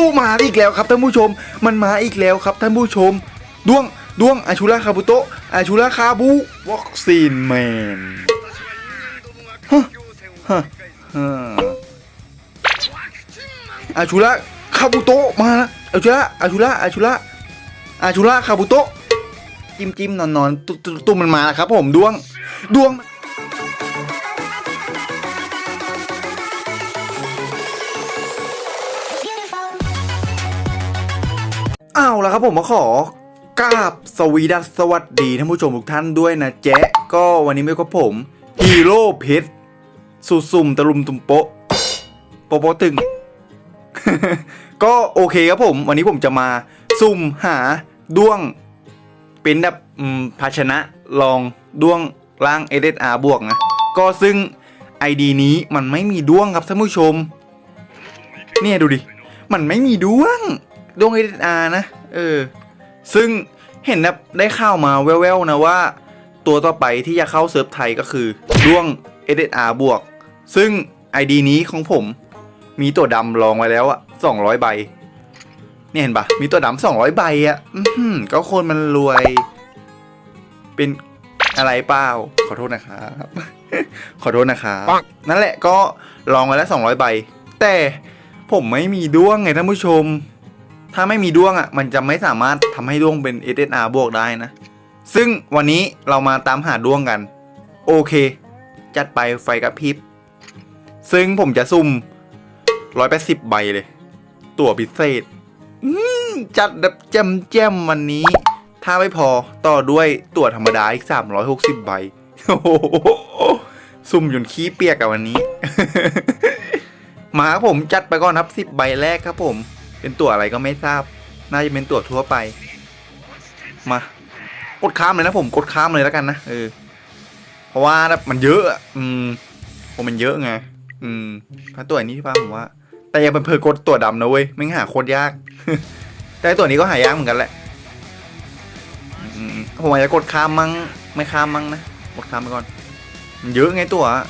ตู้มาอีกแล้วครับท่านผู้ชม มันมาอีกแล้วครับท่านผู้ชมดวงดวงอาชูราคาบุโตะอาชูราคาบุวัคซีนแมนฮะฮะฮะอาชูราคาบุโตะมาแล้วอาชูราอาชูราอาชูราอาชูราคาบุโตะจิ้มจิ้มนอนนอนตุ้ตุ้ตุ้มมันมาแล้วครับผมดวงดวง เอาละครับผมมาขอกราบสวีดัสสวัสดีท่านผู้ชมทุกท่านด้วยนะแจ๊ะก็วันนี้ไม่ก็ผมฮีโร่เพชรสุสุ่มตะลุมตุมโปะโปโปะตึง ก็โอเคครับผม วันนี้ผมจะมาสุ่มหาด้วง เป็นแบบภาชนะลองด้วงล่างเอเดอาบวกนะ ก็ซึ่ง ID นี้มันไม่มีด้วงครับท่านผู้ชม เนี่ยดูดิ มันไม่มีด้วง ด้วงเอเดอานะ เออ ซึ่งเห็นแบบได้ข่าวมาแว่วๆนะว่า ตัวต่อไปที่จะเข้าเซิร์ฟไทยก็คือด้วง SSR บวก ซึ่ง ID นี้ของผม มีตัวดำรองไว้แล้วอะ200 ใบ เนี่ยเห็นปะมีตัวดำ200 ใบอะอื้อหือก็คนมันรวย เป็นอะไรเปล่า ขอโทษนะครับ ขอโทษนะครับนั่นแหละก็ลองไว้แล้ว200 ใบ แต่ผมไม่มีด้วงไงท่านผู้ชม ถ้าไม่มีด้วงอะมันจะไม่สามารถทำให้ด้วงเป็น SSR บวกได้นะ ซึ่งวันนี้เรามาตามหาด้วงกัน โอเค จัดไปไฟกระพริบ ซึ่งผมจะซุ่ม180 ใบเลย ตั๋วพิเศษจัดแบบแจมแจมๆวันนี้ ถ้าไม่พอต่อด้วยตั๋วธรรมดาอีก 360 ใบโอ้ซุ่มจนขี้เปียกอะวันนี้ มาครับผมจัดไปก่อนครับ 10 ใบแรกครับผม เป็นตัวอะไรก็ไม่ทราบ น่าจะเป็นตัวทั่วไป มากดข้ามเลยนะผมกดข้ามเลยแล้วกันนะเออ เพราะว่ามันเยอะอืมผมมันเยอะไงอืมถ้าตัวนี้ที่ป้าผมว่า แต่อย่าเป็นเพอกดตัวดำนะเว้ยไม่งั้นหาโคตรยาก แต่ตัวนี้ก็หายากเหมือนกันแหละอืมผมอาจจะกดข้ามมั้งไม่ข้ามมั้งนะกดข้ามไปก่อน มันเยอะไงตัวอะ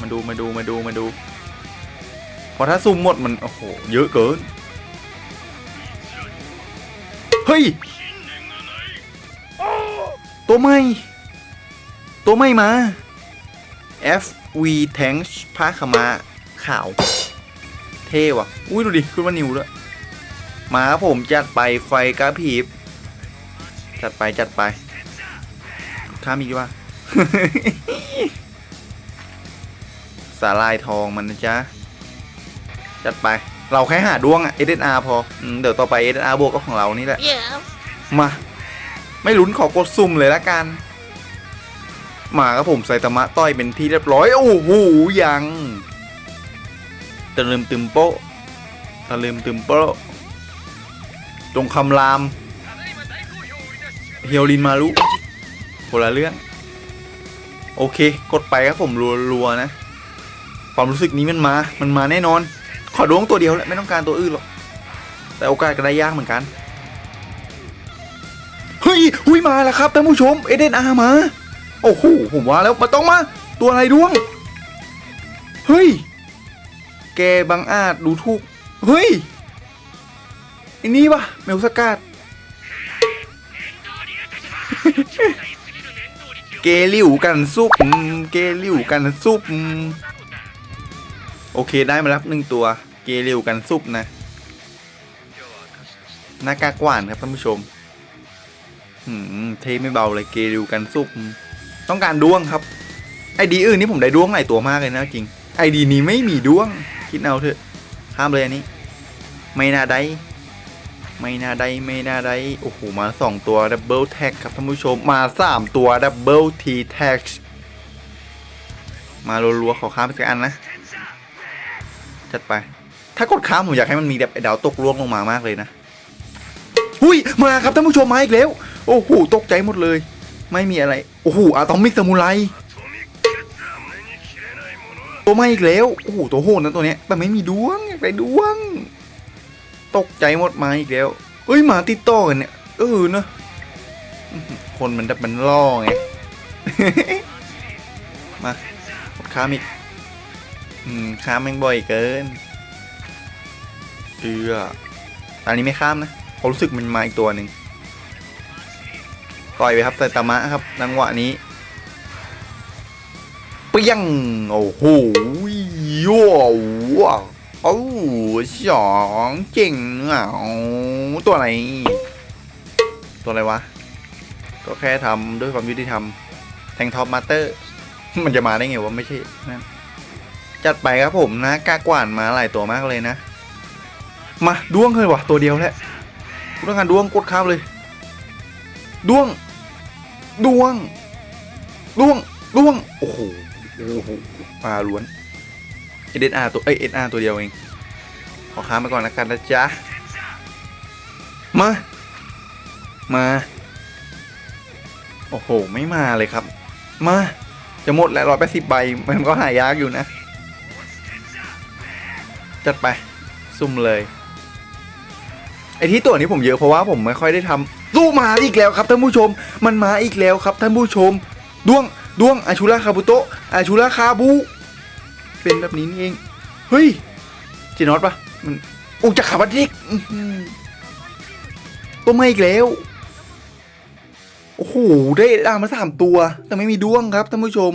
มาดูมาดูมาดูมาดูพอถ้าซูมหมดมันโอ้โหเยอะเกิน ฮ้ย ตัวใหม่ ตัวใหม่มา FV Tank ผ้าขมาขาว เท่ว่ะ อุ้ยดูดิขึ้นมานิวด้วยมาผมจัดไปไฟกระพริบจัดไปจัดไปข้ามอีกว่าสาลายทองมันนะจ๊ะ จัดไป เราแค่หาดวงอะ SSR พออืมเดี๋ยวต่อไป SSR บวกก็ของเรานี่แหละ Yeah. มา ไม่ลุ้นขอกดซุ่มเลยละกัน มาครับผมไซตามะต้อยเป็นที่เรียบร้อย โอ้โหยังตะลืมตึมโป๊ะตะลืมตึมโป๊ะตรงคำราม เฮียวลินมารุคนละเรื่อง โอเค กดไปครับผมรัวๆนะ ความรู้สึกนี้มันมา มันมาแน่นอน ขอดวงตัวเดียวแหละไม่ต้องการตัวอื่นหรอกแต่โอกาสก็ได้ยากเหมือนกันเฮ้ยหุยมาแล้วครับท่านผู้ชมเอเดนอามาโอ้โหผมว่าแล้วมันต้องมาตัวอะไรดวงเฮ้ยแกบังอาจดูถูกเฮ้ยอ้นี่ปะเมลสกาดเกลิวกันซุปเกลิวกันซุป โอเคได้มาแล้วหนึ่งตัวเกลิวกันซุปนะหน้ากากหวานครับท่านผู้ชมหืมเทไม่เบาเลยเกลิวกันซุปต้องการดวงครับไอดีอื่นนี่ผมได้ดวงหลายตัวมากเลยนะจริงไอดีนี้ไม่มีดวง คิดเอาเถอะข้ามเลยอันนี้ ไม่น่าได้ไม่น่าได้ไม่น่าได้โอ้โหมาสองตัวดับเบิลแท็กครับท่านผู้ชมมาสามตัวดับเบิลทีแท็กมารัวๆขอข้ามไปสักอันนะ จัดไป ถ้ากดข้ามผมอยากให้มันมีแบบไอ้ดาวตกล่วงลงมามากเลยนะหุยมาครับท่านผู้ชมมาอีกแล้ว โอ้โหตกใจหมดเลย ไม่มีอะไร โอ้โหอะตอมิกสมุไรตัวมาอีกแล้ว โอ้โหตัวโหดนะตัวเนี้ยแต่ไม่มีดวงอยากได้ดวง ตกใจหมดมาอีกแล้วเอ้ยหมาติดต่อกันเนี่ยเออเนอะคนมันแบบมันล่อไง มาค้ามอีก อืมค้ามแม่งบ่อยเกิน เอือตอนนี้ไม่ข้ามนะผมรู้สึกมันมาอีกตัวหนึ่งปล่อยไปครับไซตามะครับจังหวะนี้เปี้ยงโอ้โหยั่วว้าวโอ้สองเจ๋งอะโอ้ตัวไหนตัวอะไรวะ ก็แค่ทำด้วยความยุติธรรมแทงท็อปมาสเตอร์ มันจะมาได้ไงวะ ไม่ใช่นั่น จัดไปครับผมนะกากว่านมาหลายตัวมากเลยนะ มาด้วงเลยวะตัวเดียวแหละกูต้องการด้วงกดข้ามเลยด้วงด้วงด้วงด้วงโอ้โหโอ้หปลาล้วนเอเดอาร์ตัวเอ้ยเอาร์ตัวเดียวเองขอข้ามไปก่อนนะกันนะจ๊ะมา มา โอ้โห ไม่มาเลยครับ มา จะหมดแล้วร้อยแปดสิบใบ มันก็หายากอยู่นะ จัดไปซุ่มเลย ไอที่ตัวนี้ผมเยอะเพราะว่าผมไม่ค่อยได้ทำสู้มาอีกแล้วครับท่านผู้ชม มันมาอีกแล้วครับท่านผู้ชมด้วงด้วงอาชูราคาบุโตะอาชูราคาบูเป็นแบบนี้นี่เอง เฮ้ยจีนอตปะมันอุกจะขับบัตเด็กอื้อหือตัวมาอีกแล้ว โอ้โห ได้อ่ามาสามตัว แต่ไม่มีดวงครับท่านผู้ชม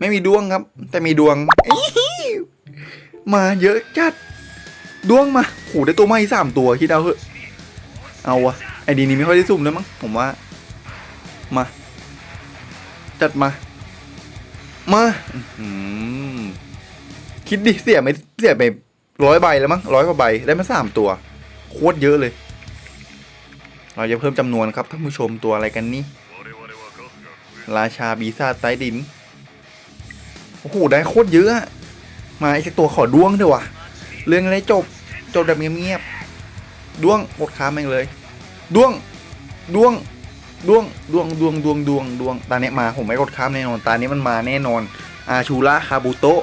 ไม่มีดวงครับ แต่มีดวง มาเยอะจัดดวงมาโอ้โหได้ตัวใหม่สามตัวคิดเอาเหอะเอาวะไอดีนี้ไม่ค่อยได้สุ่มแล้วมั้งผมว่า มา จัดมา มาคิดดิเสียไม่เสียไปร้อยใบแล้วมั้งร้อยกว่าใบได้มาสามตัว โคตรเยอะเลย เราจะเพิ่มจำนวนครับท่านผู้ชมตัวอะไรกันนี่ราชาบีซ่าจใต้ดินโอ้โหได้โคตรเยอะ มาไอีกสักตัวขอด้วงด้วยวะเรื่องอะไรจบจบแบบเงียบๆด้วงหมดค้าแม่งเลยด้วงด้วงด้วงด้วงด้วงด้วงด้วงด้วงตาเนี้ยมาผมไม่กดข้ามแน่นอนตานี้มันมาแน่นอนอาชูระคาบุโตะ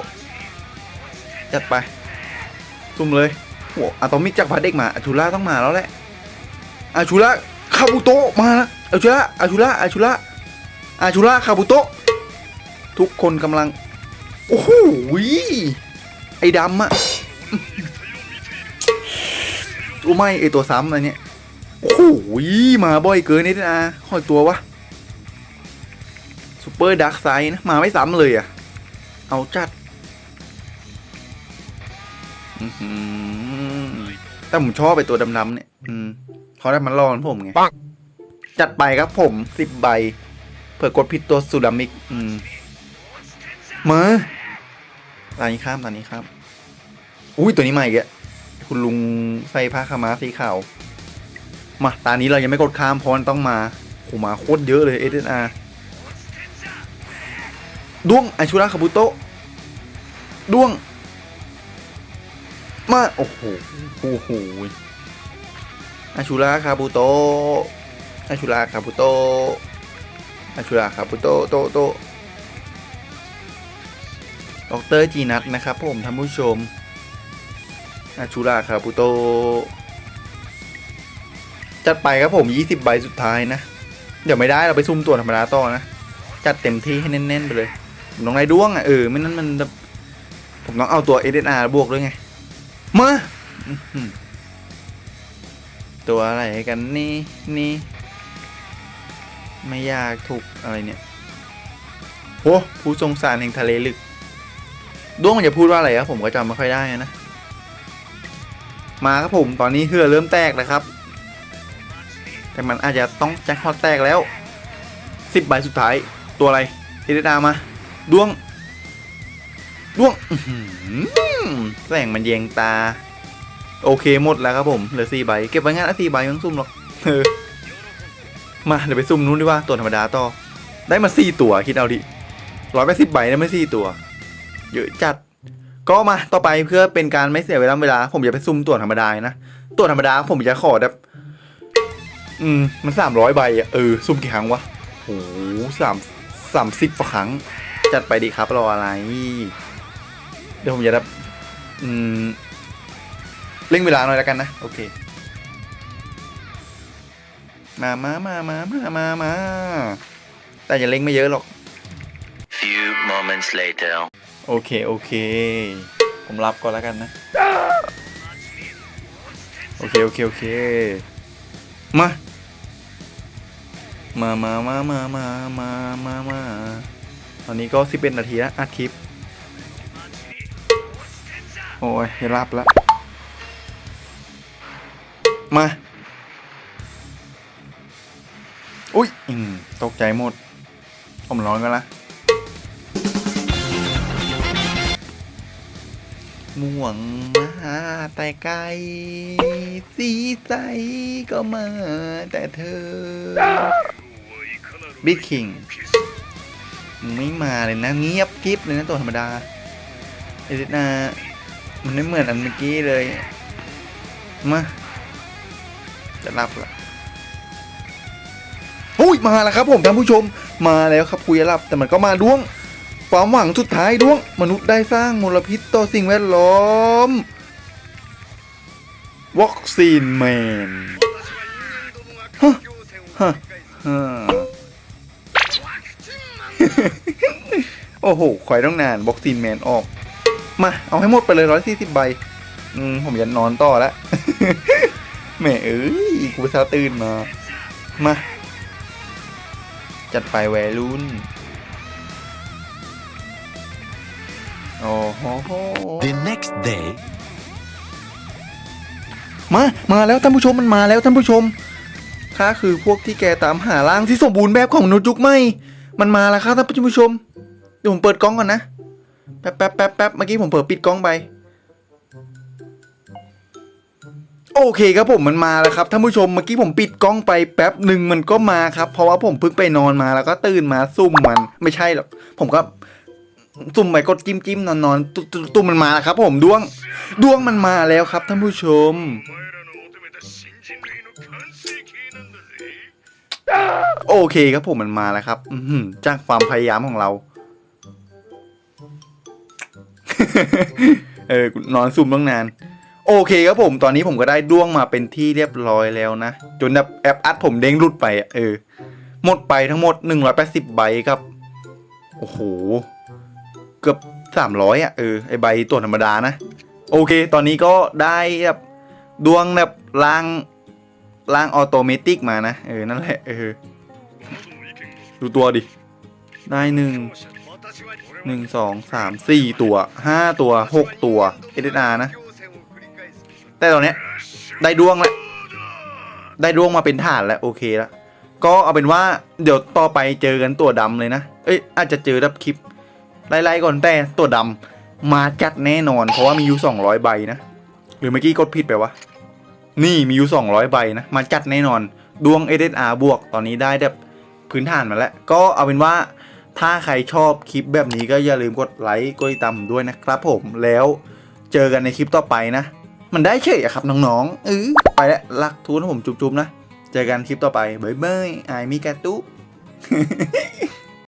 จัดไปซุ่มเลยโอ้อะตอมิกจากพัดเด็กมาอาชูระต้องมาแล้วแหละอาชูระคาบุโตะมาล้วอาชูระอาชูระอาชูระอาชูระคาบุโตะทุกคนกำลัง โอ้โห ไอ้ดำอะรู้ไหมไอตัวซ้ำอะไรเนี่ยโอ้โหมาบ่อยเกินนิดนะขอยตัววะซูเปอร์ดักไซน์นะ มาไม่ซ้ำเลยอะเอาจัดอื้อหือแต่ผมชอบไปตัวดำๆเนี่ยอืมเขาได้มันรอนผมไงปังจัดไปครับผมสิบใบ เผื่อกดผิดตัวสุดามิก อืมมา ตอนนี้ข้ามตอนนี้ข้ามอุ้ยตัวนี้ใหม่แกคุณลุงใส่ผ้าขาวม้าสีขาวมาตอนนี้เรายังไม่กดข้ามเพราะมันต้องมาโหมาโคตรเยอะเลยเอเดนอาด้วงไอชูราคาบุโตะด้วง มาโอ้โหโอ้โหอาชูราคาบุโตะอาชูราคาบุโตะอาชูราคาบุโตโตโต ดอกเตอรจีนัทนะครับผมท่านผู้ชมอาชูราคาปุโต จัดไปครับผม 20 ใบสุดท้ายนะ เดี๋ยวไม่ได้เราไปซุ่มตัวธรรมดาต่อนะ จัดเต็มที่ให้แน่นๆไปเลยผมต้องได้ด้วงอะเออไม่นั้นมันผมต้องเอาตัว SSR บวกด้วยไงมาอื้อตัวอะไรกันนี่นี่ไม่ยากถูกอะไรเนี่ยโอ้ผู้ทรงสารแห่งทะเลลึก ด้วงมันจะพูดว่าอะไรครับผมก็จำไม่ค่อยได้นะ มาครับผมตอนนี้เหือเริ่มแตกนะครับ แต่มันอาจจะต้องแจ็คพอตแตกแล้วสิบใบสุดท้ายตัวอะไรเอเดดามาด้วงด้วงแสงมันแยงตา โอเคหมดแล้วครับผมเหลือสี่ใบเก็บไว้งั้นอะสี่ใบไมันซุ่มหรอกมาเดี๋ยวไปซุ่มนู้นดีกว่าตัวธรรมดาต่อ ได้มาสี่ตัวคิดเอาดิร้อยแปดสิบใบได้มาสี่ตัว เยอะจัด ก็มาต่อไปเพื่อเป็นการไม่เสียเวลาเวลา ผมจะไปซุ่มตัวจธรรมดานะตัวจธรรมดาผมจะขอแบบ อืม มันสามร้อยใบอะเออซุ่มกี่ครั้งวะโอ้สามสามสิบครั้ง จัดไปดีครับรออะไร เดี๋ยวผมจะแบบอืมเร่งเวลาหน่อยแล้วกันนะ โอเค มามามามามามามาแต่จะเร่งไม่เยอะหรอก Few moments later. โอเค โอเค ผมรับก่อนแล้วกันนะ โอเค โอเค โอเค มา มามามามามามามามาตอนนี้ก็สิบเอ็ดนาทีแล้วอัดคลิป โอ้ยรับแล้ว มา อุ้ยตกใจหมด ผมร้อนกันละ ม่วงมาแต่ไกล สีใสก็มาแต่เธอบิดคิงไม่มาเลยนะเงียบกริบเลยนะตัวธรรมดาเอดินามันไม่เหมือนอันเมื่อกี้เลย มาจะรับละอุ้ยมาแล้วครับผมท่านผู้ชมมาแล้วครับคุยรับแต่มันก็มาด้วง ความหวังสุดท้ายดวง มนุษย์ได้สร้างมลพิษต่อสิ่งแวดล้อมวัคซีนแมนฮะฮะฮะโอ้โหคอยต้องนานวัคซีนแมนออก มา เอาให้หมดไปเลยร้อยสี่สิบใบ อืม ผมยันนอนต่อแล้วแหม่เอ้ยกูซาตื่นมา มา จัดไปแวรุ่น โอ้โห The next day. มา มาแล้วท่านผู้ชมมันมาแล้วท่านผู้ชมข้าคือพวกที่แกตามหาร่างที่สมบูรณ์แบบของมนุษย์ยุคใหม่ มันมาแล้วครับท่านผู้ชม เดี๋ยวผมเปิดกล้องก่อนนะ แป๊บแป๊บแป๊บแป๊บเมื่อกี้ผมเปิดปิดกล้องไป โอเคครับผมมันมาแล้วครับท่านผู้ชม เมื่อกี้ผมปิดกล้องไปแป๊บหนึ่งมันก็มาครับ เพราะว่าผมเพิ่งไปนอนมาแล้วก็ตื่นมาซุ่มมัน ไม่ใช่หรอก ผมก็ ซุ่มไปกดจิ้มจิ้มนอนนอนตุตุตุมันมาแล้วครับ ผมดวงดวงมันมาแล้วครับท่านผู้ชมโอเคครับผมมันมาแล้วครับอืจากความพยายามของเรา เออนอนซุ่มตั้งนาน โอเคครับผมตอนนี้ผมก็ได้ด้วงมาเป็นที่เรียบร้อยแล้วนะ จนแบบแอปอัดผมเด้งรุดไปเออ หมดไปทั้งหมด 180 ใบครับ โอ้โห กือบ300อะเออไอใบตัวธรรมดานะ โอเค ตอนนี้ก็ได้แบบดวงแบบล่างล่างออโตเมติกมานะ เออ นั่นแหละ เออ ดูตัวดิ ได้หนึ่งหนึ่งสองสามสี่ตัวห้าตัวหกตัวเอเดนานะ แต่ตอนเนี้ย ได้ดวงแล้วได้ดวงมาเป็นฐานแล้ว โอเคแล้วก็เอาเป็นว่าเดี๋ยวต่อไปเจอกันตัวดำเลยนะ เอ้ยอาจจะเจอรับคลิป ไล่ๆก่อนแต่ตัวดำมาจัดแน่นอน เพราะว่ามีอยู่สองร้อยใบนะ หรือเมื่อกี้กดผิดไปวะ นี่มีอยู่สองร้อยใบนะ มาจัดแน่นอน ดวง SSR บวก ตอนนี้ได้แบบพื้นฐานมาแล้ว ก็เอาเป็นว่าถ้าใครชอบคลิปแบบนี้ก็อย่าลืมกดไลค์กดติดตามด้วยนะครับผมแล้วเจอกันในคลิปต่อไปนะ มันได้เฉยอะครับน้องๆเออไปแล้วรักทูนผมจุ๊บๆนะ เจอกันคลิปต่อไปบ๊ายบายไอมีแกตุ